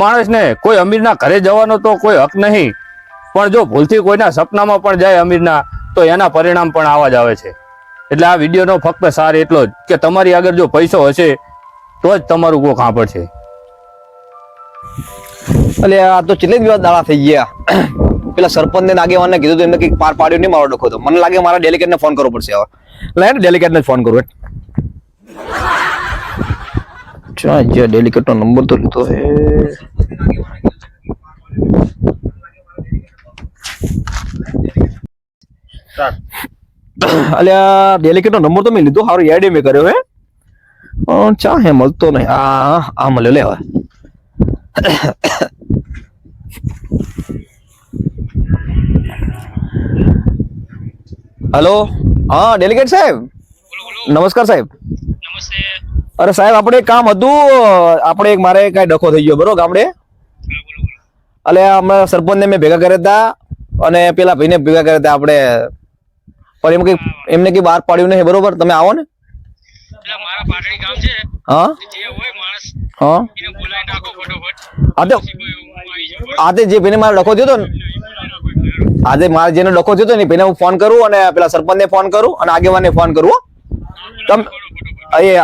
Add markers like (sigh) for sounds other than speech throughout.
માણસને કોઈ અમીરના ઘરે જવાનો તો કોઈ હક નહીં. પણ જો ભૂલથી કોઈના સપનામાં પણ જાય અમીરના, તો એના પરિણામ પણ આવા જ આવે છે. એટલે આ વિડીયોનો ફક્ત સાર એટલો જ કે તમારી આગળ જો પૈસો હશે, તો જ તમારું કોક છે. એટલે આ તો ચિલ્લે દિવસ દાડા થઈ ગયા. પેલા સરપંચ ને આગેવાનને કીધું તો એમને કંઈક પાર પાડ્યું નહીં મારો ડખો તો. મને લાગે મારા ડેલિકેટ ને ફોન કરવો પડશે હવે. એટલે ડેલિકેટ ને ફોન કરું ચા જ્યાં ડેલિકેટ નો નંબર તો લીધો હે અલ્યા ડેલિકેટ નો નંબર તો મેં લીધો સારો એડ મેં કર્યો હે પણ ચા હે મળતો નહીં આ આ મળે લે હવે હેલો હા ડેલિકેટ સાહેબ નમસ્કાર સાહેબ અરે સાહેબ આપણે એક કામ હતું આપણે એક મારે કઈ ડખો થઈ ગયો બરોબર ગામડે? એટલે અમે સરપંચને મેં ભેગા કર્યા હતા અને પેલા ભાઈને ભેગા કર્યા હતા આપણે. પણ એમ કઈ એમને કઈ બહાર પાડ્યું નહીં બરોબર? તમે આવો ને. હા? હા. આજે જે ભાઈને મારે ડખો થયો હતો ને. આજે મારે જેનો ડખો થયો હતો ને ભાઈને હું ફોન કરું અને પેલા સરપંચને ફોન કરું અને આગેવાનને ફોન કરું તમે એ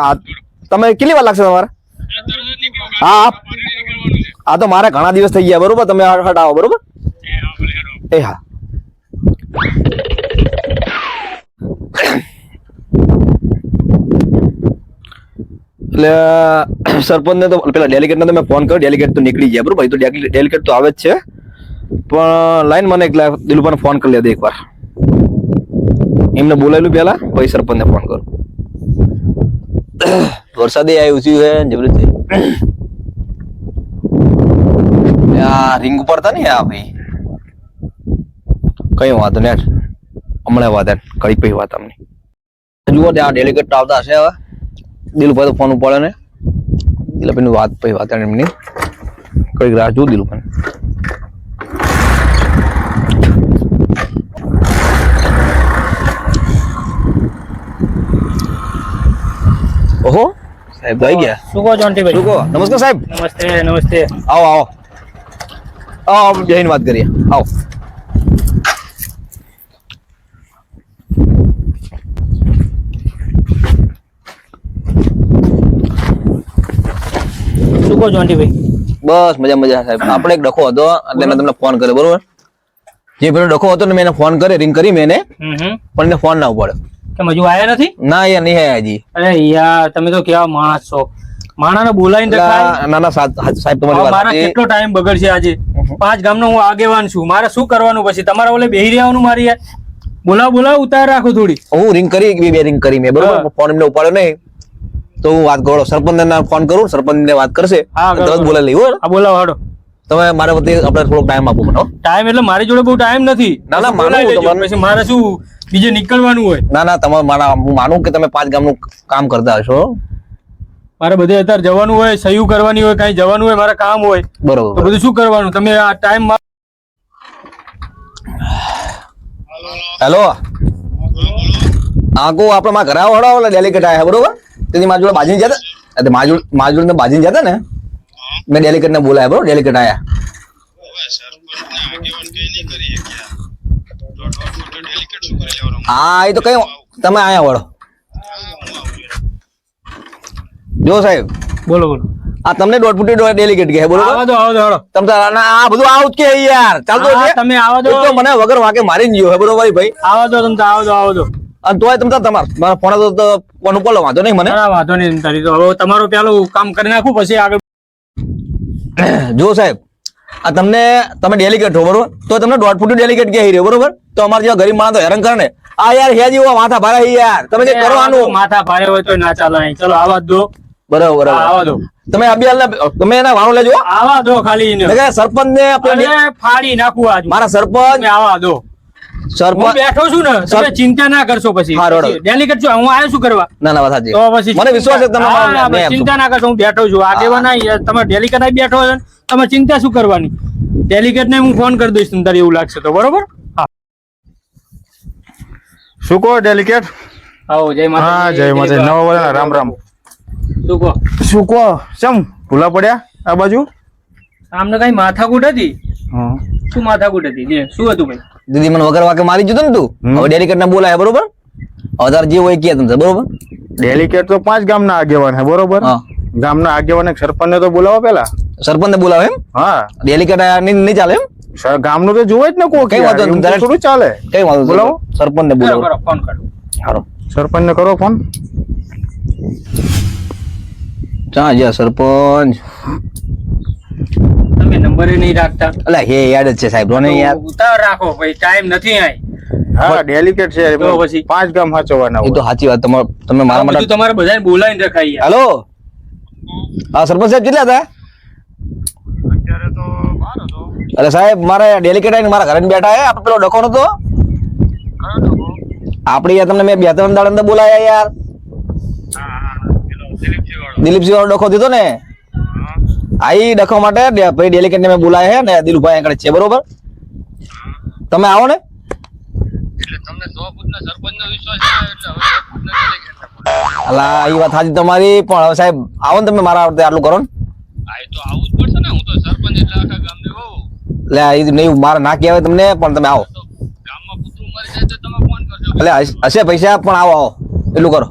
તમે કેટલી વાર લાગશે તમારે. હા. આ તો મારે ઘણા દિવસ થઈ ગયા બરોબર? તમે હટાવો બરોબર? એ હા, એટલે સરપંચને તો પેલા ડેલિગેટને તો મેં ફોન કર્યો ડેલિગેટ તો નીકળી ગયા બરોબર? એ તો ડેલિગેટ તો આવે જ છે. પણ લાઈન મને એક દિલુભાઈને ફોન કરી લેજો એકવાર. એમને બોલાયેલું પહેલાં પછી સરપંચને ફોન કરું. (coughs) વરસાદે આવ્યું છે જબરજસ્ત. (coughs) આ રિંગ ઉપર હતા ને આ ભાઈ કઈ વાંધો નહીં. હમણાં વાત કઈ પછી વાત અમને જુઓ ત્યાં ડેલિગેટ આવતા હશે હવે. દિલભાઈ તો ફોન ઉપાડે ને. દિલુભાઈની વાત પછી વાત એમની. કંઈક રાહ દિલ દિલુભાઈ ઓહો સાહેબ આવી ગયા. શું કહો જોન્ટીભાઈ? શું કહો? નમસ્કાર સાહેબ. નમસ્તે નમસ્તે. આવો આવો. આવો આપણે વાત કરીએ. આવો. શું કહો જોન્ટીભાઈ? બસ મજા મજા સાહેબ. આપણે એક ડખો હતો એટલે મેં તમને ફોન કર્યો બરોબર? જે પેલો ડખો હતો ને મેં એને ફોન કર્યો રિંગ કરી મેં એને. પણ એને ફોન ના ઉપાડ્યો. હજુ આવ્યા નથી? ના યાર નહીં આવ્યા હજી. અરે યાર તમે તો કેવા માણસ છો. માણાને બોલાવીને ના ના સાહેબ તમારી વાત મારા કેટલો ટાઈમ બગડશે આજે? પાંચ ગામનો હું આગેવાન છું. મારે શું કરવાનું પછી? તમારા ઓલે બેહી રહેવાનું મારી યાર. બોલાવ બોલાવ ઉતાર રાખો થોડી. હું રિંગ કરી બે બે રિંગ કરી મેં બરોબર? હા. ફોન એમને ઉપાડ્યો નહીં. તો હું વાત કરો સરપંચ ના ફોન કરું સરપંચ ને વાત કરશે. હા, તરત બોલાવી લઈ આ બોલાવ હાડો. તમે મારા વતી આપણે થોડોક ટાઈમ આપો મને ટાઈમ એટલે મારી જોડે બહુ ટાઈમ નથી. ના, ના, મારે શું બીજે નીકળવાનું હોય. ના ના તમારે મારા હું માનું કે તમે પાંચ ગામનું કામ કરતા હશો. મારે બધે અત્યારે જવાનું હોય સહયું કરવાની હોય કઈ જવાનું હોય મારે કામ હોય. તો બરોબર બધું શું કરવાનું? તમે આ ટાઈમ હેલો આંકુ આપણે માં ઘરે આવો ઓલા ડેલિકેટ આયા બરોબર? તેથી મારા જોડે બાજીને જતા એટલે મારા જોડે મારા જોડે બાજીને જતા ને? મેં ડેલિકેટ ને બોલાયા બરોબર ડેલિકેટ આયા. હા એ તો કઈ તમે આયા વળો. જો સાહેબ બોલો બોલો. આ તમને દોઢ ફૂટી દોઢ ડેલિકેટ કહે બોલો આવો દો આવો દો તમ તાર આ બધું આવું જ કે યાર ચાલતો છે? તમે આવો દો. તો મને વગર વાકે ન ગયો હે બરોબર ભાઈ? આવા દો તમે આવો દો આવો દો. અને તોય તમ તમાર મારા ફોન તો ફોન ઉપર વાંધો નહીં મને. વાંધો નહીં તારી તો. હવે તમારું પેલું કામ કરી નાખું પછી આગળ. જો સાહેબ આ તમને તમે ડેલિગેટ હો બરોબર? તો તમને દોઢ ફૂટ ડેલિકેટ કહી રહ્યો બરોબર? તો અમારા જેવા ગરીબ માણસ તો હેરાન કરે ને આ યાર હે જેવા માથા ભારે છે યાર. તમે જે કરવાનું માથા ભારે હોય તો ના ચાલે અહીં. ચલો આવા દો. બરાબર આવા દો. તમે અબિયાલ તમે એના વાણો લેજો. આવા દો ખાલી સરપંચ ને ફાડી નાખું આજ. મારા સરપંચ આવા દો. સરપંચ બેઠો છું ને તમે ચિંતા ના કરશો પછી. ડેલિકેટ છું હું આવ્યો શું કરવા? ના ના વાત તો પછી મને વિશ્વાસ છે તમે. ચિંતા ના કરશો હું બેઠો છું. આગેવાન તમે ડેલિકેટ બેઠો છો તમે ચિંતા શું કરવાની? ડેલિકેટ ને હું ફોન કરી દઈશ તમને એવું લાગશે તો બરોબર? શું કહો ડેલિકેટ આવો જય હા માતાજી, જય માતા નવા વર્ષ રામ રામ. શું કહો? શું કહો? ચમ? ભૂલા પડ્યા આ બાજુ? આમને કઈ માથાકૂટ હતી? શું માથાકૂટ હતી? જે શું હતું ભાઈ? દીદી મને વગર વાકે મારી જતો ને તું. હવે ડેલિકેટ ને બોલાય બરોબર? હવે જે હોય કે તમને બરોબર? ડેલિકેટ તો પાંચ ગામના આગેવાન હે બરોબર? હા. ગામના આગેવાન સરપંચ તો બોલાવો પેલા સરપંચ ને બોલાવે એમ? હા. ડેલિકેટ નહીં નહીં ચાલે એમ? ગામનું તો જોવે જ ને કોઈ કઈ વાંધો થોડું ચાલે. કઈ વાંધો બોલાવો. સરપંચ ને બોલાવો ફોન કરો. સારો સરપંચ ને કરો ફોન. ચા જ્યાં સરપંચ? તમે નંબરે નહીં રાખતા. અલા હે યાદ જ છે સાહેબ રોને યાર ઉતાર રાખો ભાઈ ટાઈમ નથી આય. હા ડેલિકેટ છે. તો પછી? પાંચ ગામ સાચવવાના એ તો સાચી વાત તમારે તમે મારા માટે તમારે બધાને બોલાવીને રખાઈ હેલો? હા સરપંચ સાહેબ કેટલા હતા? અરે સાહેબ મારે ડેલિકેટ આવીને મારા ઘરે બેઠા હે. આપણે પેલો ડખો નતો? આપણે યાર તમને મેં બે ત્રણ દાડા અંદર બોલાયા યાર. દિલીપસિંહ વાળો ડખો દીધો ને? આ એ ડખો માટે ભાઈ ડેલિકેટ ને મેં બોલાયા હે ને દિલુભાઈ આગળ છે બરોબર? તમે આવો ને. અલા એ વાત સાચી તમારી પણ હવે સાહેબ આવો ને તમે મારા આટલું કરો ને. એટલે આ ઈ નહીં મારે ના કહેવાય તમને પણ તમે આવો. એટલે હશ- હશે પૈસા પણ આવો આવો. એટલું કરો.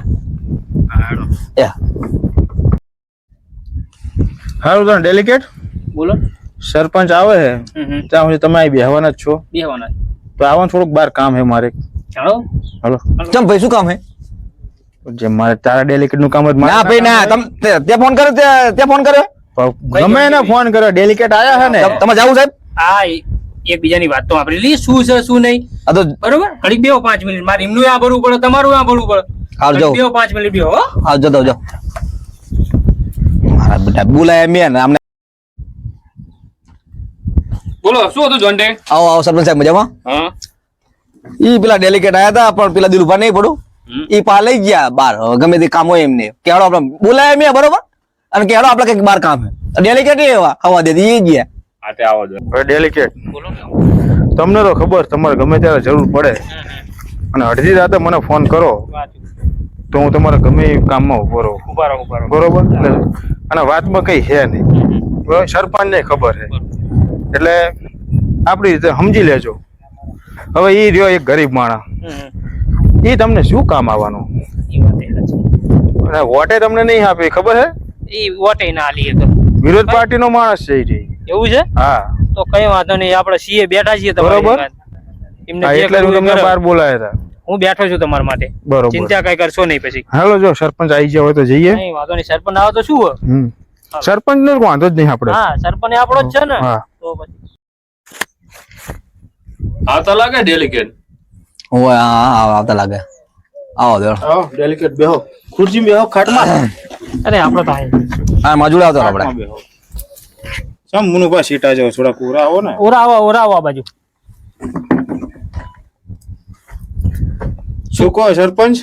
એ. સારું તો ડેલિકેટ? બોલો. સરપંચ આવે છે હમ. ત્યાં સુધી તમે અહીં બેહવાના જ છો. બેહવાના તો આવો થોડુંક બહાર કામ છે મારે. હાલો. હલો. ચમ ભાઈ શું કામ હે? જે મારે તારા ડેલિકેટનું કામ જ ના ભાઈ ના તમે તે- તે ફોન કર્યો તે- તે ફોન કર્યો? ગમે એને ફોન કર્યો ડેલિકેટ આયા છે ને. તમે જાવું સાહેબ. આ એકબીજાની વાત તો આપણે લી. શું છે શું નહીં? આ તો બરોબર? ઘડીક બેહો પાંચ મિનિટ. મારે એમનું આ ભરવું પડે તમારું આ ભરવું પડે. હાલ જાઓ. બેહો પાંચ મિનિટ બેહો હાલ જતો જાઓ મારા બેટા બોલાય મેં આમને. બોલો શું હતું જોન્ટે આવો આવો સરપંચ સાહેબ મજામાં? હા. ઈ પેલા ડેલિકેટ આયા હતા પણ પેલા દિલુભા નહીં પડું. ઈ પા લઈ ગયા બાર હવે ગમે તે કામ હોય એમને. કેડો આપણે બોલાય મેં બરોબર? અને કેડો આપણે કંઈક બાર કામ હે ડેલિકેટ એવા હવા દે ઈ ગયા. આ તે આવો જો. હવે ડેલિકેટ બોલો તમને તો ખબર તમારે ગમે ત્યારે જરૂર પડે. અને અડધી રાતે મને ફોન કરો તો હું તમારે ગમે એ કામમાં ઊભો રહું. ઊભા રહો ઊભા રહો. બરોબર? અને વાતમાં કઈ છે નહીં. બરોબર સરપંચને ખબર છે. એટલે આપણી રીતે સમજી લેજો. હવે એ રહ્યો એક ગરીબ માણસ. એ તમને શું કામ આવવાનું. અને વોટે તમને નહીં આપે ખબર છે? એ વોટે ના લીએ તો. વિરોધ પાર્ટીનો માણસ છે એ રહ્યો. એવું છે? હા. તો કઈ વાંધો નહીં આપણે સીએ બેઠા છીએ બરોબર. એમને એટલે હું તમને બહાર બોલાયા હતા. હું બેઠો છું તમારા માટે. બરોબર. ચિંતા કઈ કરશો નહીં પછી. હાલો જો સરપંચ આવી જાય તો જઈએ. નહીં વાંધો નહીં સરપંચ આવે તો શું હોય? સરપંચ નો વાંધો જ નહીં આપણે. હા સરપંચ આપણો જ છે ને? હા. તો પછી. આ લાગે ડેલિકેટ હોય હા હા આવતા લાગે. આવો દેડો. આવો ડેલિકેટ બેહો. ખુરશી બેહો ખાટમાં. અરે આપણો તો હા માજુડા આવતો આપણે. બેહો. સમ મુનુભા સીટા જાવ થોડા પૂરા આવો ને. ઓરા આવો ઓરા આવો આ બાજુ. શું કહો સરપંચ?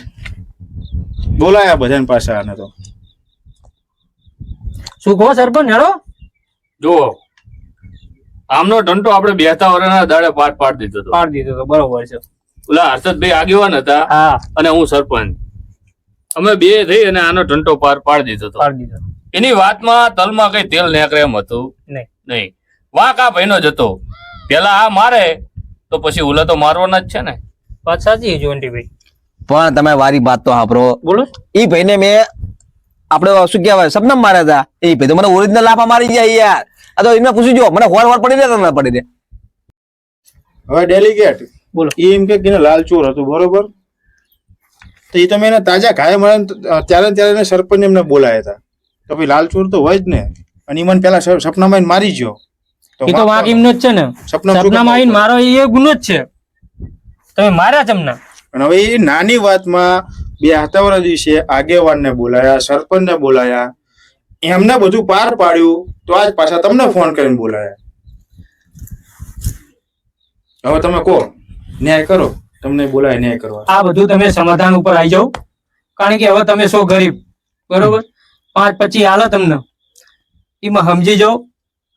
બોલાયા બધાને પાસે આને તો. શું કહો સરપંચ હેડો. જો આમનો ટંટો આપણે બેતા વરના દાડે પાટ પાડ દીધો હતો. પાડી દીધો તો બરોબર છે. ઓલા હર્ષદભાઈ આગેવાન હતા હા. અને હું સરપંચ. અમે બે થઈ અને આનો ટંટો પાર પાડી દીધો હતો. પાડી દીધો. એની વાતમાં તલમાં કઈ તેલ નીકળે એમ હતું? નહીં. નહીં. વાંક આ ભાઈનો જતો પેલા આ મારે તો પછી ઓલા તો મારવાના જ છે ને. વાત સાચી છે જોન્ટીભાઈ પણ તમે વારી વાત તો સાંભળો. બોલો. ઈ ભાઈને મેં આપણે શું કહેવાય સપનમ માર્યા હતા. એ ભાઈ તો મને ઓરિજિનલ લાફા મારી ગયા યાર. આ તો એમને પૂછી જો મને હોર હોર પડી રહ્યા ના પડી રહ્યા. હવે ડેલિગેટ બોલો. એ એમ કે એને લાલચોર હતું બરોબર? તો એ તમે એને તાજા ઘાય મળે ત્યારે ત્યારે એને સરપંચ એમને બોલાયા હતા. તો ભાઈ લાલચોર તો હોય જ ને. અને ઈમન પેલા સપનામાં મારી ગયો. એ તો વાંક એમનો જ છે ને. સપનામાં આવીને મારો એ ગુનો જ છે. તમે માર્યા તમને અને હવે એ નાની વાતમાં બે હાથાવાળા દિવસે આગેવાનને બોલાયા સરપંચને બોલાયા. એમને બધું પાર પાડ્યું. તો આજ પાછા તમને ફોન કરીને બોલાયા. હવે તમે કહો ન્યાય કરો. તમને બોલાય ન્યાય કરવા. આ બધું તમે સમાધાન ઉપર આવી જાઓ. કારણ કે હવે તમે છો ગરીબ. બરોબર? પાંચ પછી હાલો તમને. એમાં સમજી જાઓ.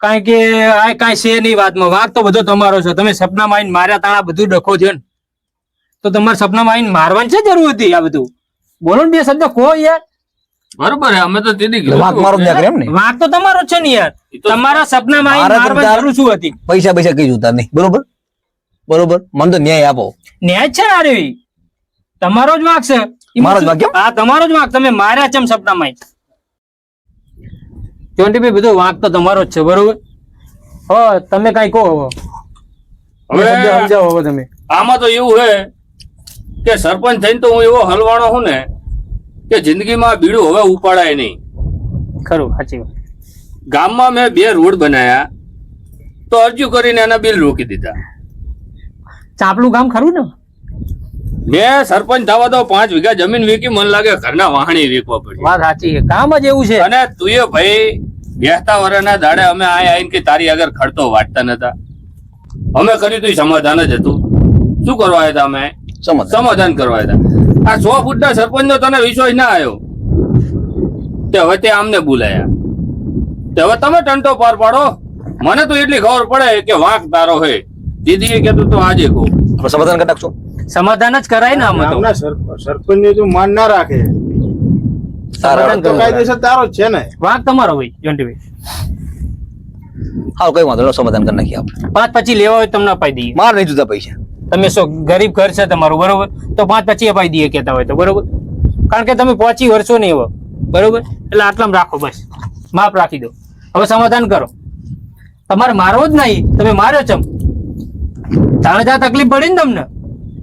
કારણ કે આ કાંઈ છે નહીં વાતમાં. વાંક તો બધો તમારો છે. તમે સપનામાં આવીને માર્યા તાણા બધું ડખો છે ને. તો તમારે સપનામાં આવીને મારવાની છે જરૂર હતી આ બધું? બોલો ને બે શબ્દ કહો યાર. બરોબર અમે તો દીદી વાંક મારો જ એમ ને? વાંક તો તમારો છે ને યાર. તમારા સપનામાં આવીને મારા મારવાની જરૂર શું હતી? પૈસા પૈસા કઈ જોતા નહીં. બરોબર? બરોબર? મને તો ન્યાય આપો. ન્યાય છે ને રેવી તમારો જ વાંક છે. મારો જ વાંક? હા તમારો જ વાંક. તમે માર્યા ચમ સપનામાં જોન્ટીભાઈ બધો વાંક તો તમારો જ છે બરોબર? હો તમે કઈ કહો હવે. હવે સમજાવો સમજાવો હવે તમે. આમાં તો એવું હે કે સરપંચ થઈને તો હું એવો હલવાણો હું ને કે જિંદગીમાં બીડું હવે ઉપાડાય નહીં. ખરું સાચી વાત. ગામમાં મેં બે રોડ બનાયા તો અરજી કરીને એના બિલ રોકી દીધા. ચાપલું ગામ ખરું ને? મેં સરપંચ થવા તો પાંચ વીઘા જમીન વીકી મને લાગે ઘરના વાહણી વીકવા પડી. વાત સાચી છે. કામ જ એવું છે. અને તુંએ ભાઈ બેસતા વરના દાડે અમે આ આવીને કે તારી આગળ ખડતો વાટતા નતા. અમે કર્યું તું સમાધાન જ હતું. શું કરવા આવ્યા હતા અમે? સમાધાન. કરવા હતા. આ સો ફૂટના સરપંચ નો તને વિશ્વાસ ના આવ્યો? તે હવે તે આમને બોલાયા. તે હવે તમે ટંટો પાર પાડો. મને તો એટલી ખબર પડે કે વાંક તારો હે. દીદીએ કીધું તો આજે કહું. સમાધાન કરી નાખશું. સમાધાન જ કરાય ને આમાં તો. સરપંચ ને જો માન ના રાખે. સમાધાન તો. કાયદેસર તારો જ છે ને. વાંક તમારો ભાઈ. જોન્ટીભાઈ હા કઈ વાંધો નહીં સમાધાન કરી નાખીએ આપણે. પાંચ પછી લેવા હોય તમને અપાઈ દઈએ. માર નહીં જુદા પૈસા. તમે શું ગરીબ ઘર છે તમારું બરોબર? તો પાંચ પછી અપાઈ દઈએ કેતા હોય તો બરોબર? કારણ કે તમે પહોંચી વર્ષો નહીં હવે બરોબર? એટલે આટલામાં રાખો બસ. માફ રાખી દો. હવે સમાધાન કરો. તમારે મારવો જ નહીં. તમે માર્યો ચમ. તાણે ત્યાં તકલીફ પડી ને તમને.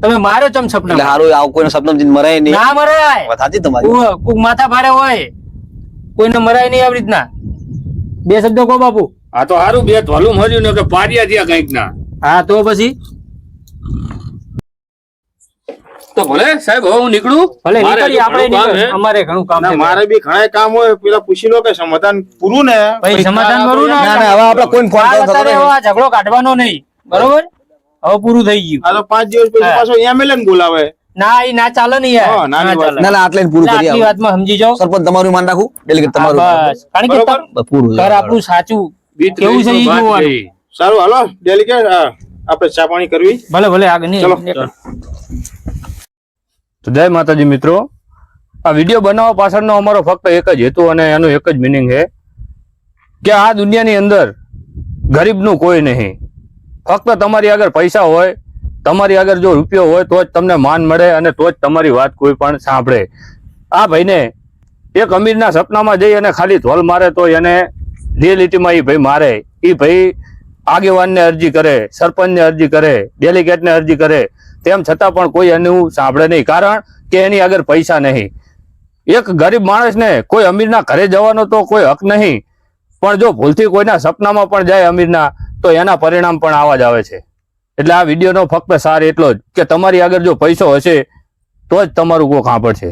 તમે માર્યો ચમ એટલે હારું આવું કોઈનો સપનું જીન મરાય નહીં. ના મરાય. વાત તમારી. કોક માથા ભારે હોય કોઈને મરાય નહીં આવી રીતના. બે શબ્દો કહો બાપુ. આ તો હારું બે ધોલું મર્યું ને કે પારિયા થયા કંઈક ના હા તો પછી? તો ભલે સાહેબ હવે હું નીકળું. ભલે નીકળી આપણે. અમારે ઘણું કામ છે. મારે બી ઘણા કામ હોય પેલા પૂછી લો કે સમાધાન પૂરું ને. ભાઈ, સમાધાન પૂરું કરું ને. ના હવે આપણે કોઈ ફોન આ કરતો ઝઘડો કાઢવાનો નહીં. બરોબર? હવે પૂરું થઈ ગયું. આ તો પાંચ દિવસ પછી પાછો એમએલએ ને બોલાવે. ના એ ના ચાલે ને યાર. ના ના ના આટલે પૂરું કરી આટલી વાતમાં સમજી જાઓ. સરપંચ તમારું માન રાખું? ડેલિગેટ તમારું બસ. કારણ કે. પૂરું ઘર આપણું સાચું. કેવું છે વાત જોવાનું. સારું હાલો ડેલિગેટ આપણે ચા પાણી કરવી. ભલે ભલે આગળ નહીં. ચલો. તો જય માતાજી મિત્રો. આ વીડિયો બનાવવા પાછળનો અમારો ફક્ત એક જ હેતુ અને એનું એક જ મિનિંગ છે કે આ દુનિયાની અંદર ગરીબનું કોઈ નહીં. ફક્ત તમારી આગળ પૈસા હોય, તમારી આગળ જો રૂપિયો હોય, તો જ તમને માન મળે અને તો જ તમારી વાત કોઈ પણ સાંભળે. આ ભાઈને એક અમીરના સપનામાં જઈ અને ખાલી ધોલ મારે તો એને રિયલિટીમાં એ ભાઈ મારે. એ ભાઈ આગેવાનને અરજી કરે, સરપંચને અરજી કરે, ડેલિગેટને અરજી કરે. તેમ છતાં પણ કોઈ એનું સાંભળે નહીં. કારણ કે એની આગળ પૈસા નહીં. એક ગરીબ માણસને કોઈ અમીરના ઘરે જવાનો તો કોઈ હક નહીં. પણ જો ભૂલથી કોઈના સપનામાં પણ જાય અમીરના તો એના પરિણામ પણ આવા જ આવે છે. એટલે આ વિડીયોનો ફક્ત સાર એટલો જ કે તમારી આગળ જો પૈસો હશે, તો જ તમારું કોક સાંભળશે.